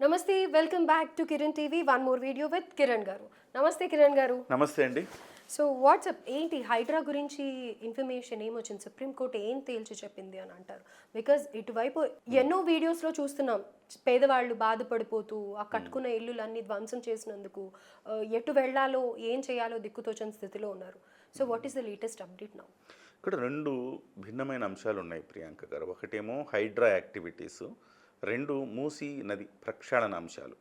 నమస్తే welcome back to Kiran TV one more video with Kiran garu. నమస్తే కిరణ్ గారు. నమస్తే అండి. సో వాట్సాప్ ఏంటి హైడ్రా గురించి ఇన్ఫర్మేషన్ ఏమొచ్చింది సుప్రీంకోర్టు ఏం తేల్చి చెప్పింది అని అంటారు. బికాజ్ ఇటువైపు ఎన్నో వీడియోస్లో చూస్తున్నాం. పేదవాళ్ళు బాధపడిపోతూ ఆ కట్టుకున్న ఇల్లులన్నీ ధ్వంసం చేసినందుకు ఆ, ఎటు వెళ్ళాలో ఏం చేయాలో దిక్కుతోచని స్థితిలో ఉన్నారు. So what is the latest update now ఇక్కడ రెండు భిన్నమైన అంశాలు ఉన్నాయి ప్రియాంక గారు. ఒకటేమో హైడ్రా యాక్టివిటీస్. రెండు మూసీ నది ప్రక్షాళన అంశాలు.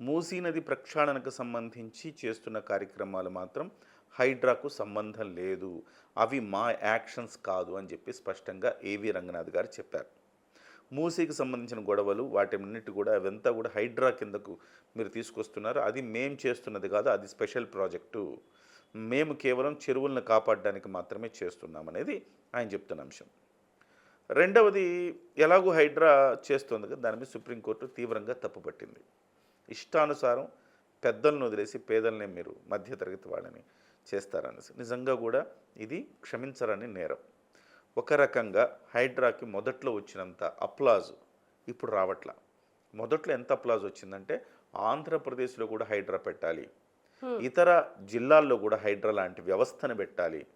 మూసీ నది ప్రక్షాళనకు సంబంధించి చేస్తున్న కార్యక్రమాలు మాత్రం హైడ్రాకు సంబంధం లేదు. అవి మా యాక్షన్స్ కాదు అని చెప్పి స్పష్టంగా ఏవి రంగనాథ్ గారు చెప్పారు. మూసీకి సంబంధించిన గొడవలు వాటిన్నిటి కూడా అవంతా కూడా హైడ్రా కిందకు మీరు తీసుకొస్తున్నారు. అది మేం చేస్తున్నది కాదు అది స్పెషల్ ప్రాజెక్టు. మేము కేవలం చెరువులను కాపాడడానికి మాత్రమే చేస్తున్నామనేది ఆయన చెప్తున్న అంశం. రెండవది ఎలాగో హైడ్రా చేస్తుంది కదా దాని మీద సుప్రీంకోర్టు తీవ్రంగా తప్పుపట్టింది ఇష్టానుసారం పెద్దలను వదిలేసి పేదలనే మీరు మధ్యతరగతి వాళ్ళని చేస్తారనేసి. నిజంగా కూడా ఇది క్షమించరని నేరం. ఒక రకంగా హైడ్రాకి మొదట్లో వచ్చినంత అప్లాజ్ ఇప్పుడు రావట్లా. మొదట్లో ఎంత అప్లాజ్ వచ్చిందంటే ఆంధ్రప్రదేశ్లో కూడా హైడ్రా పెట్టాలి. ఇతర జిల్లాల్లో కూడా హైడ్రా లాంటి వ్యవస్థను పెట్టాలి.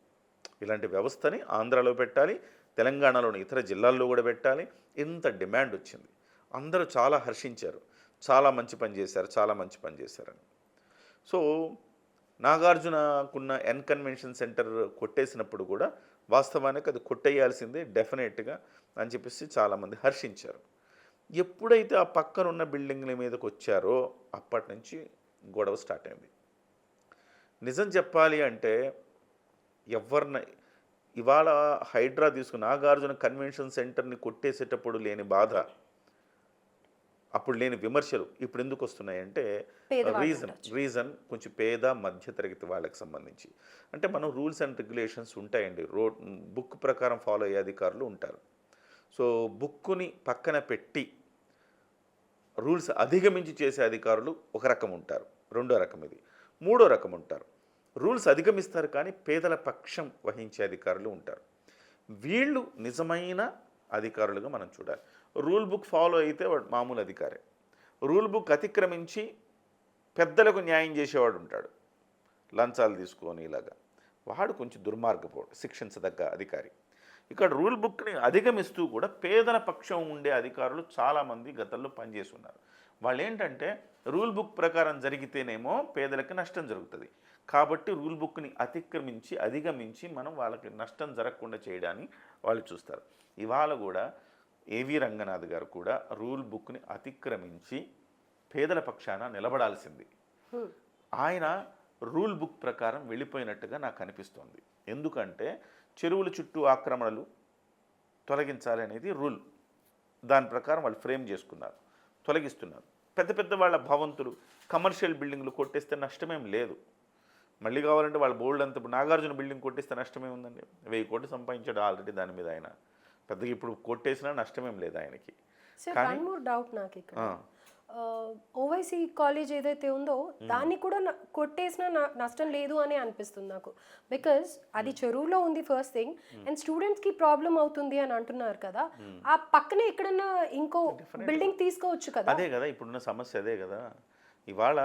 ఇలాంటి వ్యవస్థని ఆంధ్రాలో పెట్టాలి తెలంగాణలోని ఇతర జిల్లాల్లో కూడా పెట్టాలి. ఇంత డిమాండ్ వచ్చింది. అందరూ చాలా హర్షించారు. చాలా మంచి పని చేశారు. చాలా మంచి పని చేశారని. సో నాగార్జునకున్న ఎన్ కన్వెన్షన్ సెంటర్ కొట్టేసినప్పుడు కూడా వాస్తవానికి అది కొట్టేయాల్సిందే డెఫినెట్గా అని చెప్పేసి చాలామంది హర్షించారు. ఎప్పుడైతే ఆ పక్కన ఉన్న బిల్డింగ్ల మీదకి వచ్చారో అప్పటి నుంచి గొడవ స్టార్ట్ అయింది. నిజం చెప్పాలి అంటే ఎవరిన ఇవాళ హైడ్రా తీసుకున్న నాగార్జున కన్వెన్షన్ సెంటర్ని కొట్టేసేటప్పుడు లేని బాధ అప్పుడు లేని విమర్శలు ఇప్పుడు ఎందుకు వస్తున్నాయంటే రీజన్ రీజన్ కొంచెం పేద మధ్యతరగతి వాళ్ళకి సంబంధించి. అంటే మనం రూల్స్ అండ్ రెగ్యులేషన్స్ ఉంటాయండి. రోడ్ బుక్ ప్రకారం ఫాలో అయ్యే అధికారులు ఉంటారు. సో బుక్కుని పక్కన పెట్టి రూల్స్ అధిగమించి చేసే అధికారులు ఒక రకం ఉంటారు. రెండో రకం ఇది. మూడో రకం ఉంటారు. రూల్స్ అధిగమిస్తారు కానీ పేదల పక్షం వహించే అధికారులు ఉంటారు. వీళ్ళు నిజమైన అధికారులుగా మనం చూడాలి. రూల్ బుక్ ఫాలో అయితే వాడు మామూలు అధికారే. రూల్ బుక్ అతిక్రమించి పెద్దలకు న్యాయం చేసేవాడు ఉంటాడు. లంచాలు తీసుకొని ఇలాగా. వాడు కొంచెం దుర్మార్గపోడు శిక్షించదగ్గ అధికారి. ఇక్కడ రూల్ బుక్ని అధిగమిస్తూ కూడా పేదల పక్షం ఉండే అధికారులు చాలామంది గతంలో పనిచేస్తున్నారు వాళ్ళు ఏంటంటే రూల్ బుక్ ప్రకారం జరిగితేనేమో పేదలకు నష్టం జరుగుతుంది. కాబట్టి రూల్ బుక్ని అతిక్రమించి అధిగమించి మనం వాళ్ళకి నష్టం జరగకుండా చేయడాన్ని వాళ్ళు చూస్తారు. ఇవాళ కూడా ఏవి రంగనాథ్ గారు కూడా రూల్ బుక్ని అతిక్రమించి పేదల పక్షాన నిలబడాల్సింది. ఆయన రూల్ బుక్ ప్రకారం వెళ్ళిపోయినట్టుగా నాకు అనిపిస్తోంది. ఎందుకంటే చెరువుల చుట్టూ ఆక్రమణలు తొలగించాలి అనేది రూల్. దాని ప్రకారం వాళ్ళు ఫ్రేమ్ చేసుకున్నారు తొలగిస్తున్నారు. పెద్ద పెద్ద వాళ్ళ భవంతులు కమర్షియల్ బిల్డింగ్లు కొట్టేస్తే నష్టమేం లేదు. మళ్ళీ కావాలంటే వాళ్ళ బోల్డ్ అంత ఇప్పుడు నాగార్జున బిల్డింగ్ కొట్టేస్తే నష్టమే ఉందండి. వెయ్యి కోట్లు సంపాదించాడు ఆల్రెడీ దాని మీద ఆయన. పెద్దగా ఇప్పుడు కొట్టేసినా నష్టమేం లేదు ఆయనకి. డౌట్ నాకు ఇక్కడ. ఓవైసీ కాలేజ్ ఏదైతే ఉందో దాన్ని కూడా కొట్టేసినా నష్టం లేదు అని అనిపిస్తుంది నాకు. బికాజ్ అది చెరువులో ఉంది ఫస్ట్ థింగ్ అండ్ స్టూడెంట్స్కి ప్రాబ్లం అవుతుంది అని అంటున్నారు కదా ఆ పక్కనే ఎక్కడన్నా ఇంకో బిల్డింగ్ తీసుకోవచ్చు కదా? అదే కదా ఇప్పుడున్న సమస్య అదే కదా. ఇవాళ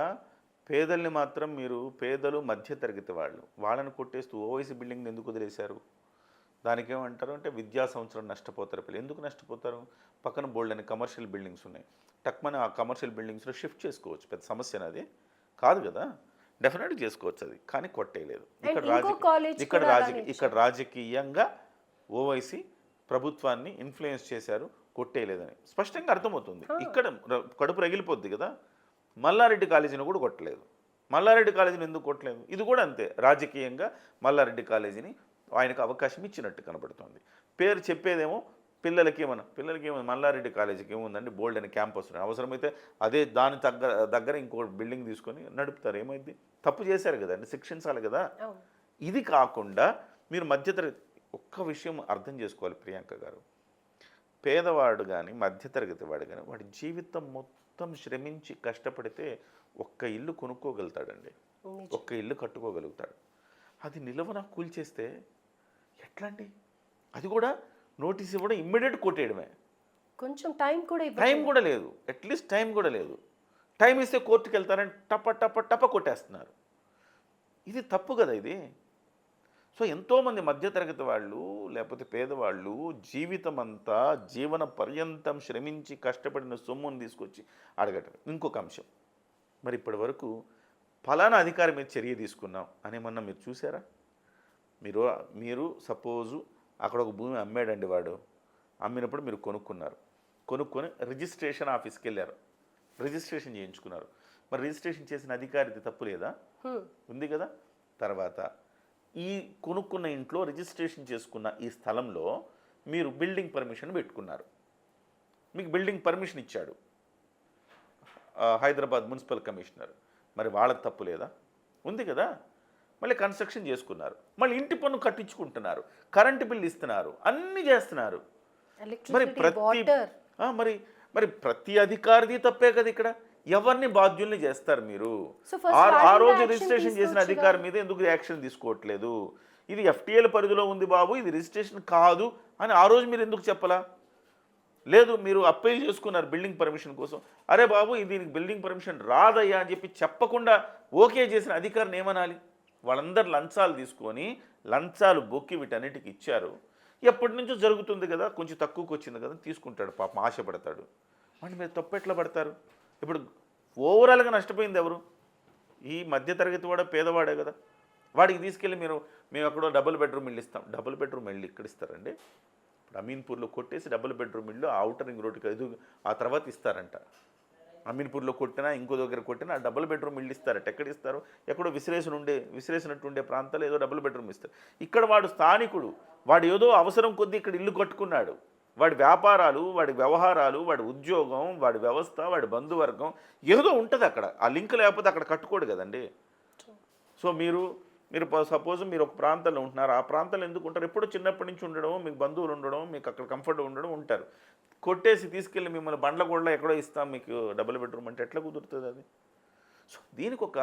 పేదల్ని మాత్రం మీరు పేదలు మధ్యతరగతి వాళ్ళు. వాళ్ళని కొట్టేస్తూ ఓవైసీ బిల్డింగ్ని ఎందుకు వదిలేశారు? దానికి ఏమంటారు అంటే విద్యా సంవత్సరం నష్టపోతారు పిల్లలు. ఎందుకు నష్టపోతారు? పక్కన బోల్డ్ అని కమర్షియల్ బిల్డింగ్స్ ఉన్నాయి. టక్మని ఆ కమర్షియల్ బిల్డింగ్స్లో షిఫ్ట్ చేసుకోవచ్చు. పెద్ద సమస్య అది. కాదు కదా? డెఫినెట్గా చేసుకోవచ్చు అది. కానీ కొట్టేయలేదు. ఇక్కడ ఇంకో రాజకీయ ఇక్కడ కూడా రాజకీయ ఇక్కడ రాజకీయంగా ఓవైసీ ప్రభుత్వాన్ని ఇన్ఫ్లుయెన్స్ చేశారు. కొట్టేయలేదని. స్పష్టంగా అర్థమవుతుంది. ఇక్కడ కడుపు రగిలిపోద్ది కదా? మల్లారెడ్డి కాలేజీని కూడా కొట్టలేదు. మల్లారెడ్డి కాలేజీని ఎందుకు కొట్టలేదు? ఇది కూడా అంతే. రాజకీయంగా మల్లారెడ్డి కాలేజీని ఆయనకు అవకాశం ఇచ్చినట్టు కనబడుతుంది. పేరు చెప్పేదేమో పిల్లలకి ఏమన్నా పిల్లలకి ఏమో మల్లారెడ్డి కాలేజీకి ఏముందండి? బోల్డ్ అని క్యాంపస్ అవసరమైతే అదే దాని దగ్గర దగ్గర ఇంకో బిల్డింగ్ తీసుకొని నడుపుతారు. ఏమైంది? తప్పు చేశారు కదండి. శిక్షించాలి కదా. ఇది కాకుండా మీరు మధ్యతరగతి ఒక్క విషయం అర్థం చేసుకోవాలి ప్రియాంక గారు. పేదవాడు కానీ మధ్యతరగతి వాడు కానీ వాడి జీవితం మొత్తం శ్రమించి కష్టపడితే ఒక్క ఇల్లు కొనుక్కోగలుగుతాడండి. ఒక్క ఇల్లు కట్టుకోగలుగుతాడు. అది నిలవన కూల్చేస్తే ఎట్లా అండి అది కూడా నోటీస్ ఇవ్వడం ఇమ్మీడియట్ కొట్టేయడమే. కొంచెం టైం కూడా టైం కూడా లేదు. అట్లీస్ట్ టైం కూడా లేదు. టైం ఇస్తే కోర్టుకి వెళ్తారని టప టప టప కొట్టేస్తున్నారు. ఇది తప్పు కదా ఇది? సో ఎంతోమంది మధ్యతరగతి వాళ్ళు లేకపోతే పేదవాళ్ళు జీవితం అంతా జీవన పర్యంతం శ్రమించి కష్టపడిన సొమ్ముని తీసుకొచ్చి అడగటం. ఇంకొక అంశం. మరి ఇప్పటి వరకు ఫలానా అధికారి మీద చర్య తీసుకున్నాం అనేమన్నా మీరు చూసారా? మీరు మీరు సపోజు అక్కడ ఒక భూమి అమ్మాడండి వాడు. అమ్మినప్పుడు మీరు కొనుక్కున్నారు. కొనుక్కొని రిజిస్ట్రేషన్ ఆఫీస్కి వెళ్ళారు. రిజిస్ట్రేషన్ చేయించుకున్నారు. మరి రిజిస్ట్రేషన్ చేసిన అధికారిది తప్పు లేదా. ఉంది కదా? తర్వాత ఈ కొనుక్కున్న ఇంట్లో రిజిస్ట్రేషన్ చేసుకున్న ఈ స్థలంలో మీరు బిల్డింగ్ పర్మిషన్ పెట్టుకున్నారు. మీకు బిల్డింగ్ పర్మిషన్ ఇచ్చాడు. Hyderabad municipal commissioner. మరి వాళ్ళకి తప్పు లేదా? ఉంది కదా? మళ్ళీ కన్స్ట్రక్షన్ చేసుకున్నారు. మళ్ళీ ఇంటి పన్ను కట్టించుకుంటున్నారు. కరెంటు బిల్ ఇస్తున్నారు. అన్నీ చేస్తున్నారు. మరి ప్రతి మరి మరి ప్రతి అధికారిది తప్పే కదా ఇక్కడ? ఎవరిని బాధ్యుల్ని చేస్తారు మీరు? ఆ- రోజు రిజిస్ట్రేషన్ చేసిన? అధికారి మీద ఎందుకు యాక్షన్ తీసుకోవట్లేదు? ఇది ఎఫ్టీఎల్ పరిధిలో ఉంది బాబు ఇది రిజిస్ట్రేషన్ కాదు అని ఆ రోజు మీరు ఎందుకు చెప్పలా? లేదు మీరు అప్పీల్ చేసుకున్నారు బిల్డింగ్ పర్మిషన్ కోసం. అరే బాబు ఇది దీనికి బిల్డింగ్ పర్మిషన్ రాదయ్యా అని చెప్పి చెప్పకుండా ఓకే చేసిన అధికారిని ఏమనాలి? వాళ్ళందరూ లంచాలు తీసుకొని లంచాలు బొక్కి వీటన్నిటికి ఇచ్చారు. ఎప్పటి నుంచో జరుగుతుంది కదా కొంచెం తక్కువకి వచ్చింది కదా తీసుకుంటాడు పాపం ఆశపడతాడు. వాడిని మీరు తప్పు ఎట్లా పడతారు? ఇప్పుడు ఓవరాల్గా నష్టపోయింది ఎవరు? ఈ మధ్యతరగతి వాడే పేదవాడే కదా. వాడికి తీసుకెళ్ళి మీరు మేము ఎక్కడో డబుల్ బెడ్రూమ్ ఇల్లు ఇస్తాం. డబుల్ బెడ్రూమ్ ఇల్లు ఇక్కడ ఇస్తారండి. ఇప్పుడు అమీన్పూర్లో కొట్టేసి డబుల్ బెడ్రూమ్ ఇల్లు అవుటర్ రింగ్ రోడ్డుకి ఎదు ఆ తర్వాత ఇస్తారంట. అమీన్పూర్లో కొట్టినా ఇంకో దగ్గర కొట్టినా డబుల్ బెడ్రూమ్ ఇల్లు ఇస్తారట. ఎక్కడ ఇస్తారు? ఎక్కడో విసిరేసిన ఉండే విసిరేసినట్టు ఉండే ప్రాంతాలు ఏదో డబుల్ బెడ్రూమ్ ఇస్తారు. ఇక్కడ వాడు స్థానికుడు. వాడు ఏదో అవసరం కొద్దీ ఇక్కడ ఇల్లు కట్టుకున్నాడు. వాడి వ్యాపారాలు వాడి వ్యవహారాలు వాడి ఉద్యోగం వాడి వ్యవస్థ వాడి బంధువర్గం ఏదో ఉంటుంది అక్కడ. ఆ లింక్ లేకపోతే అక్కడ కట్టుకోడు కదండి. సో మీరు మీరు సపోజ్ మీరు ఒక ప్రాంతంలో ఉంటున్నారు. ఆ ప్రాంతంలో ఎందుకు ఉంటారు? ఎప్పుడో చిన్నప్పటి నుంచి ఉండడం మీకు బంధువులు ఉండడం మీకు అక్కడ కంఫర్ట్ ఉండడం ఉంటారు. కొట్టేసి తీసుకెళ్ళి మిమ్మల్ని బండ్ల కూడా ఎక్కడో ఇస్తాం మీకు డబుల్ బెడ్రూమ్ అంటే ఎట్లా కుదురుతుంది అది? సో దీనికి ఒక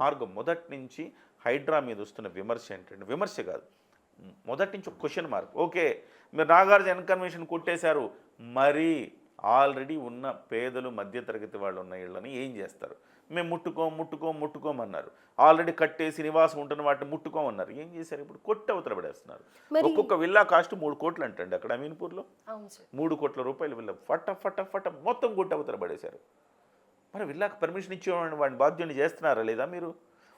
మార్గం. మొదటి నుంచి హైడ్రా మీద వస్తున్న విమర్శ ఏంటంటే విమర్శ కాదు. మొదటి నుంచి ఒక క్వశ్చన్ మార్క్ ఓకే మీరు నాగార్జున ఎన్కన్వెన్షన్ కొట్టేశారు. మరి ఆల్రెడీ ఉన్న పేదలు మధ్యతరగతి వాళ్ళు ఉన్న ఇళ్ళని ఏం చేస్తారు? మేము ముట్టుకోం ముట్టుకోం ముట్టుకోమన్నారు ఆల్రెడీ కట్టేసి నివాసం ఉంటున్న వాటిని ముట్టుకోమన్నారు ఏం చేశారు? ఇప్పుడు కొట్టి అవతల పడేస్తున్నారు. ఒక్కొక్క విల్లా కాస్ట్ మూడు కోట్లు అంటండి అక్కడ అమీన్పూర్లో. మూడు కోట్ల రూపాయలు విల్లా ఫట ఫట ఫట మొత్తం కొట్టి అవతల పడేశారు. మరి విల్లాకి పర్మిషన్ ఇచ్చేవాడిని వాడిని బాధ్యుని చేస్తున్నారా లేదా మీరు?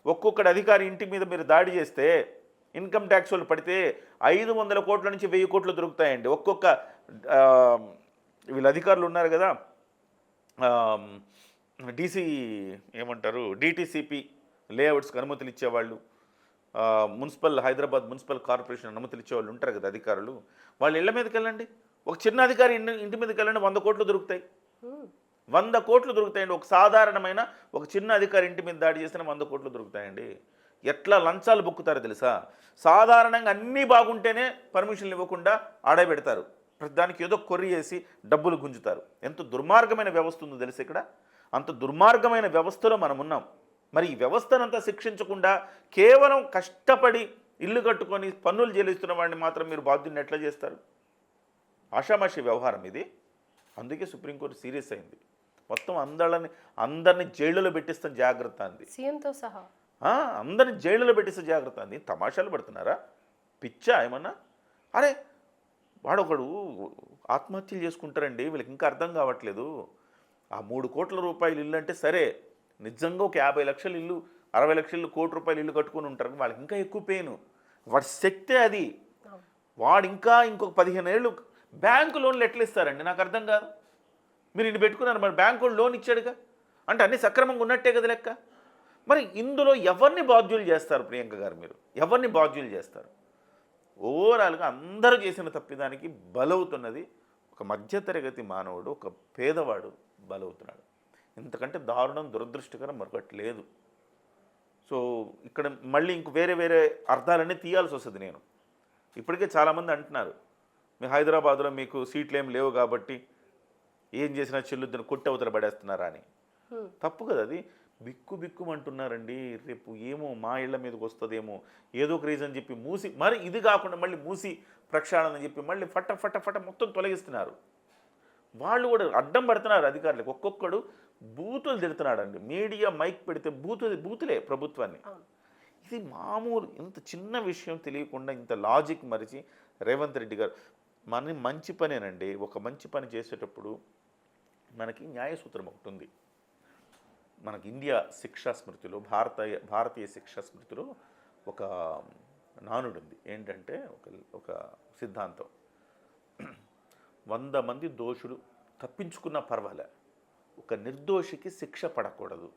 ఒక్కొక్కటి అధికారి ఇంటి మీద మీరు దాడి చేస్తే ఇన్కమ్ ట్యాక్స్ వాళ్ళు పడితే ఐదు వందల కోట్ల నుంచి వెయ్యి కోట్లు దొరుకుతాయండి. ఒక్కొక్క వీళ్ళ అధికారులు ఉన్నారు కదా డీసీ ఏమంటారు డిటీసీపీ లేఅవుట్స్కి అనుమతులు ఇచ్చేవాళ్ళు మున్సిపల్ హైదరాబాద్ మున్సిపల్ కార్పొరేషన్ అనుమతులు ఇచ్చేవాళ్ళు ఉంటారు కదా అధికారులు. వాళ్ళ ఇళ్ళ మీదకి వెళ్ళండి. ఒక చిన్న అధికారి ఇంటి ఇంటి మీదకి వెళ్ళండి వంద కోట్లు దొరుకుతాయి. వంద కోట్లు దొరుకుతాయండి. ఒక సాధారణమైన ఒక చిన్న అధికారి ఇంటి మీద దాడి చేసిన వంద కోట్లు దొరుకుతాయండి. ఎట్లా లంచాలు బొక్కుతారో తెలుసా? సాధారణంగా అన్నీ బాగుంటేనే పర్మిషన్లు ఇవ్వకుండా ఆడబెడతారు ప్రతి దానికి ఏదో కొర్రి చేసి డబ్బులు గుంజుతారు. ఎంత దుర్మార్గమైన వ్యవస్థ ఉందో తెలుసు ఇక్కడ? అంత దుర్మార్గమైన వ్యవస్థలో మనం ఉన్నాం. మరి ఈ వ్యవస్థనంతా శిక్షించకుండా కేవలం కష్టపడి ఇల్లు కట్టుకొని పన్నులు చెల్లిస్తున్న వాడిని మాత్రం మీరు బాధ్యుని ఎట్లా చేస్తారు? ఆషామాషి వ్యవహారం ఇది. అందుకే సుప్రీంకోర్టు సీరియస్ అయింది. మొత్తం అందరిని అందరిని జైళ్ళలో పెట్టిస్తాం జాగ్రత్త అంది. సీఎంతో సహా. అందరిని జైళ్ళలో పెట్టేస్తే జాగ్రత్త. అని తమాషాలు పడుతున్నారా? పిచ్చా ఏమన్నా? అరే వాడొకడు ఆత్మహత్యలు చేసుకుంటారండి వీళ్ళకి ఇంకా అర్థం కావట్లేదు. ఆ మూడు కోట్ల రూపాయలు ఇల్లు అంటే సరే నిజంగా ఒక యాభై లక్షల ఇల్లు అరవై లక్షల ఇల్లు కోటి రూపాయలు ఇల్లు కట్టుకొని ఉంటారు వాళ్ళకి ఇంకా ఎక్కువ పెయిన్ వాడి శక్తే అది. వాడు ఇంకా ఇంకొక పదిహేను ఏళ్ళు బ్యాంకు లోన్లు ఎట్లా ఇస్తారండి? నాకు అర్థం కాదు. మీరు ఇన్ని పెట్టుకున్నారు మరి బ్యాంకు లోన్ ఇచ్చాడుగా? అంటే అన్ని సక్రమంగా ఉన్నట్టే కదా లెక్క? మరి ఇందులో ఎవరిని బాధ్యులు చేస్తారు ప్రియాంక గారు మీరు? ఎవరిని బాధ్యులు చేస్తారు? ఓవరాల్గా అందరూ చేసిన తప్పిదానికి బలవుతున్నది ఒక మధ్యతరగతి మానవుడు ఒక పేదవాడు బలవుతున్నాడు. ఇంతకంటే దారుణం దురదృష్టకరం మరొకటి లేదు. సో ఇక్కడ మళ్ళీ ఇంక వేరే వేరే అర్థాలన్నీ తీయాల్సి వస్తుంది నేను. ఇప్పటికే చాలామంది అంటున్నారు మీ హైదరాబాద్లో మీకు సీట్లు ఏం లేవు కాబట్టి ఏం చేసినా చెల్లుద్దని కొట్టి అవతల పడేస్తున్నారా అని. తప్పు కదా అది. బిక్కు బిక్కుమంటున్నారండి రేపు ఏమో మా ఇళ్ళ మీదకి వస్తుందేమో ఏదో ఒక రీజన్ చెప్పి మూసి మరి ఇది కాకుండా మళ్ళీ మూసి ప్రక్షాళన చెప్పి మళ్ళీ ఫట ఫట ఫట మొత్తం తొలగిస్తున్నారు. వాళ్ళు కూడా అడ్డం పడుతున్నారు అధికారులకు. ఒక్కొక్కడు బూతులు తిడుతున్నాడండి. మీడియా మైక్ పెడితే బూతు బూతులే ప్రభుత్వాన్ని. ఇది మామూలు ఇంత చిన్న విషయం తెలియకుండా ఇంత లాజిక్ మరిచి రేవంత్ రెడ్డి గారు. మన మంచి పనేనండి. ఒక మంచి పని చేసేటప్పుడు మనకి న్యాయసూత్రం ఒకటి ఉంది. మనకి ఇండియా శిక్షా స్మృతిలో భారతీయ భారతీయ శిక్షా స్మృతిలో ఒక నానుడు ఉంది ఏంటంటే ఒక ఒక సిద్ధాంతం. వంద మంది దోషులు తప్పించుకున్నా పర్వాలే. ఒక నిర్దోషికి శిక్ష పడకూడదు.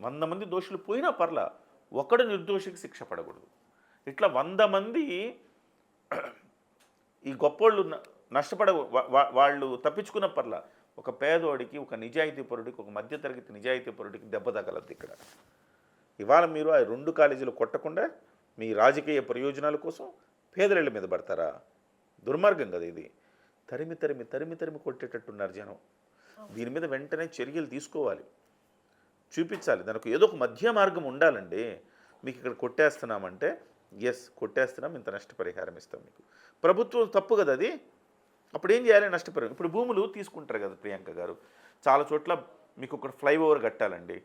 వంద మంది దోషులు పోయినా పర్లా ఒకడు నిర్దోషికి శిక్ష పడకూడదు. ఇట్లా వంద మంది ఈ గొప్పోళ్ళు నష్టపడ వా- వాళ్ళు తప్పించుకున్న పర్లా ఒక పేదోడికి ఒక నిజాయితీ పరుడికి ఒక మధ్యతరగతి నిజాయితీ పరుడికి దెబ్బ తగలద్దు ఇక్కడ. ఇవాళ మీరు ఆ రెండు కాలేజీలు కొట్టకుండా మీ రాజకీయ ప్రయోజనాల కోసం పేదరిళ్ళ మీద పడతారా? దుర్మార్గం కదా ఇది. తరిమి తరిమి తరిమి తరిమి కొట్టేటట్టున్నారు జనం. దీని మీద వెంటనే చర్యలు తీసుకోవాలి. చూపించాలి. దానికి ఏదో ఒక మధ్య మార్గం ఉండాలండి. మీకు ఇక్కడ కొట్టేస్తున్నామంటే ఎస్ కొట్టేస్తున్నాం. ఇంత నష్టపరిహారం ఇస్తాం మీకు. ప్రభుత్వం తప్పు కదా అది. అప్పుడు ఏం చేయాలి? నష్టపరిహారం ఇప్పుడు భూములు తీసుకుంటారు కదా ప్రియాంక గారు. చాలా చోట్ల మీకు ఒక ఫ్లైఓవర్ కట్టాలండి.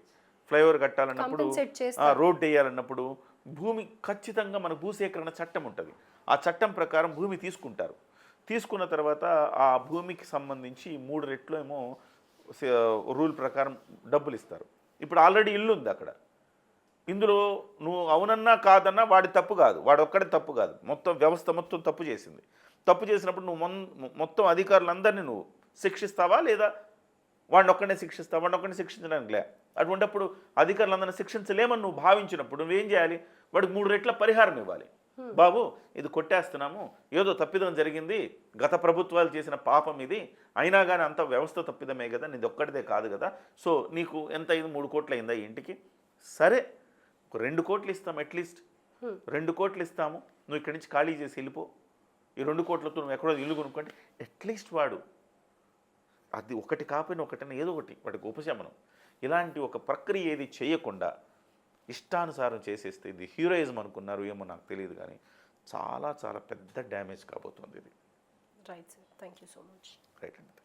ఫ్లైఓవర్ కట్టాలన్నప్పుడు రోడ్ వేయాలన్నప్పుడు భూమి ఖచ్చితంగా మనకు భూసేకరణ చట్టం ఉంటుంది. ఆ చట్టం ప్రకారం భూమి తీసుకుంటారు. తీసుకున్న తర్వాత ఆ భూమికి సంబంధించి మూడు రెట్లు ఏమో రూల్ ప్రకారం డబ్బులు ఇస్తారు. ఇప్పుడు ఆల్రెడీ ఇల్లు ఉంది అక్కడ. ఇందులో నువ్వు అవునన్నా కాదన్నా వాడి తప్పు కాదు. వాడు ఒక్కడే తప్పు కాదు. మొత్తం వ్యవస్థ మొత్తం తప్పు చేసింది. తప్పు చేసినప్పుడు నువ్వు మొత్తం అధికారులందరినీ నువ్వు శిక్షిస్తావా లేదా వాడిని ఒక్కడే శిక్షిస్తావా? వాడిని ఒక్కడే శిక్షించడానికి లే. అటువంటిప్పుడు అధికారులందరినీ శిక్షించలేమని నువ్వు భావించినప్పుడు నువ్వేం చేయాలి? వాడికి మూడు రెట్ల పరిహారం ఇవ్వాలి. బాబు ఇది కొట్టేస్తున్నాము. ఏదో తప్పిదం జరిగింది. గత ప్రభుత్వాలు చేసిన పాపం ఇది. అయినా కానీ అంత వ్యవస్థ తప్పిదమే కదా. నీది ఒక్కటిదే కాదు కదా. సో నీకు ఎంత అయింది? మూడు కోట్లు అయిందా ఇంటికి? సరే. ఒక రెండు కోట్లు ఇస్తాం అట్లీస్ట్. రెండు కోట్లు ఇస్తాము. నువ్వు ఇక్కడి నుంచి ఖాళీ చేసి వెళ్ళిపో. ఈ రెండు కోట్లతో నువ్వు ఎక్కడో ఇల్లు కొనుక్కుంటే అట్లీస్ట్ వాడు అది ఒకటి కాకపోయినా ఒకటైనా ఏదో ఒకటి వాడికి ఉపశమనం. ఇలాంటి ఒక ప్రక్రియ ఏది చేయకుండా ఇష్టానుసారం చేసేస్తే ఇది హీరోయిజం అనుకున్నారు ఏమో నాకు తెలియదు కానీ చాలా చాలా పెద్ద డ్యామేజ్ కాబోతుంది ఇది. Right sir thank you so much right అండి.